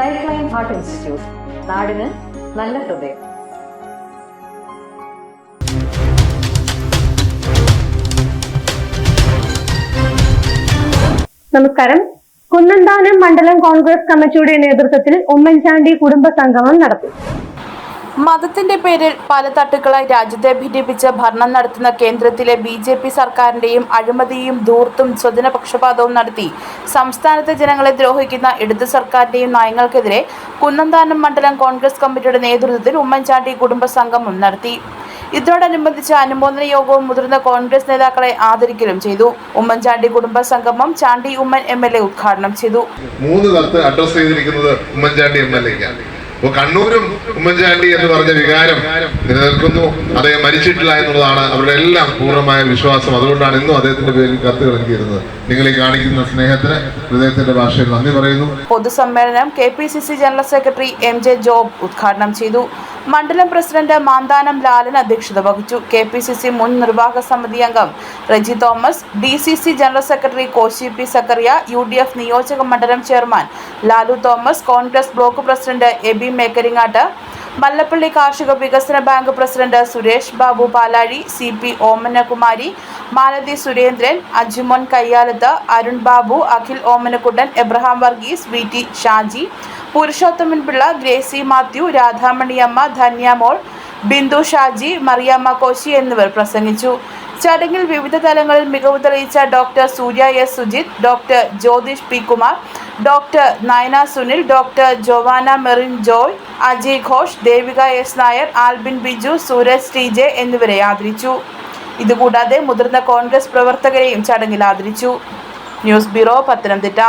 Life line heart institute നാടിന് നല്ല ഹൃദയം. നമസ്കാരം. കുന്നന്താനം മണ്ഡലം കോൺഗ്രസ് കമ്മിറ്റിയുടെ നേതൃത്വത്തിൽ ഉമ്മൻചാണ്ടി കുടുംബ സംഗമം നടത്തി മതത്തിന്റെ പേരിൽ പല തട്ടുകളായി രാജ്യത്തെ ഭിന്നിപ്പിച്ച് ഭരണം നടത്തുന്ന കേന്ദ്രത്തിലെ ബി ജെ പി സർക്കാരിന്റെയും അഴിമതിയും ധൂർത്തും സ്വജനപക്ഷപാതവും നടത്തി സംസ്ഥാനത്തെ ജനങ്ങളെ ദ്രോഹിക്കുന്ന ഇടത് സർക്കാരിന്റെയും നയങ്ങൾക്കെതിരെ കുന്നന്താനം മണ്ഡലം കോൺഗ്രസ് കമ്മിറ്റിയുടെ നേതൃത്വത്തിൽ ഉമ്മൻചാണ്ടി കുടുംബ സംഗമം നടത്തി. ഇതോടനുബന്ധിച്ച് അനുമോദന യോഗവും മുതിർന്ന കോൺഗ്രസ് നേതാക്കളെ ആദരിക്കലും ചെയ്തു. ഉമ്മൻചാണ്ടി കുടുംബ സംഗമം ചാണ്ടി ഉമ്മൻ എം ഉദ്ഘാടനം ചെയ്തു. മൂന്ന് അഡ്രസ് ചെയ്തിരിക്കുന്നത് ഉമ്മൻചാണ്ടി എം എൽ അപ്പൊ കണ്ണൂരും ഉമ്മൻചാണ്ടി എന്ന് പറഞ്ഞ വികാരം നിലനിൽക്കുന്നു. അദ്ദേഹം മരിച്ചിട്ടില്ല എന്നുള്ളതാണ് അവരുടെ എല്ലാം പൂർണമായ വിശ്വാസം. അതുകൊണ്ടാണ് ഇന്നും അദ്ദേഹത്തിന്റെ പേരിൽ കത്തുകൾ എനിക്കിരുന്നത് നിങ്ങളെ കാണിക്കുന്ന സ്നേഹത്തിന് ഹൃദയത്തിന്റെ ഭാഷയിൽ നന്ദി പറയുന്നു. പൊതുസമ്മേളനം K P C C general secretary M J Job ഉദ്ഘാടനം ചെയ്തു. മണ്ഡലം പ്രസിഡന്റ് മാന്താനം ലാലൻ അധ്യക്ഷത വഹിച്ചു. കെ പി സി സി മുൻ നിർവാഹക സമിതി അംഗം Reji Thomas D C C general secretary Koshy P Zacharia U D F നിയോജക മണ്ഡലം chairman Lalu Thomas Congress block president A B Mekkaringattu Mallappally കാർഷിക വികസന bank president Suresh Babu Palazhi C P Omanakumari Malathi Surendran Ajumon Kayyalathu Arun Babu Akhil Omanakuttan Abraham Varghese V T Shaji Purushothaman Pillai Gracy Mathew Radhamaniamma Dhanyamol Bindu Shaji Mariamma Koshy എന്നിവർ പ്രസംഗിച്ചു. ചടങ്ങിൽ വിവിധ തലങ്ങളിൽ മികവ് തെളിയിച്ച doctor Surya S Sujith doctor Jyothish P Kumar doctor Nayana Sunil doctor Joanna Merin Joy Ajay Ghosh Devika S Nair Albin Biju Sooraj T J എന്നിവരെ ആദരിച്ചു. ഇതുകൂടാതെ മുതിർന്ന കോൺഗ്രസ് പ്രവർത്തകരെയും ചടങ്ങിൽ ആദരിച്ചു. News bureau Pathanamthitta.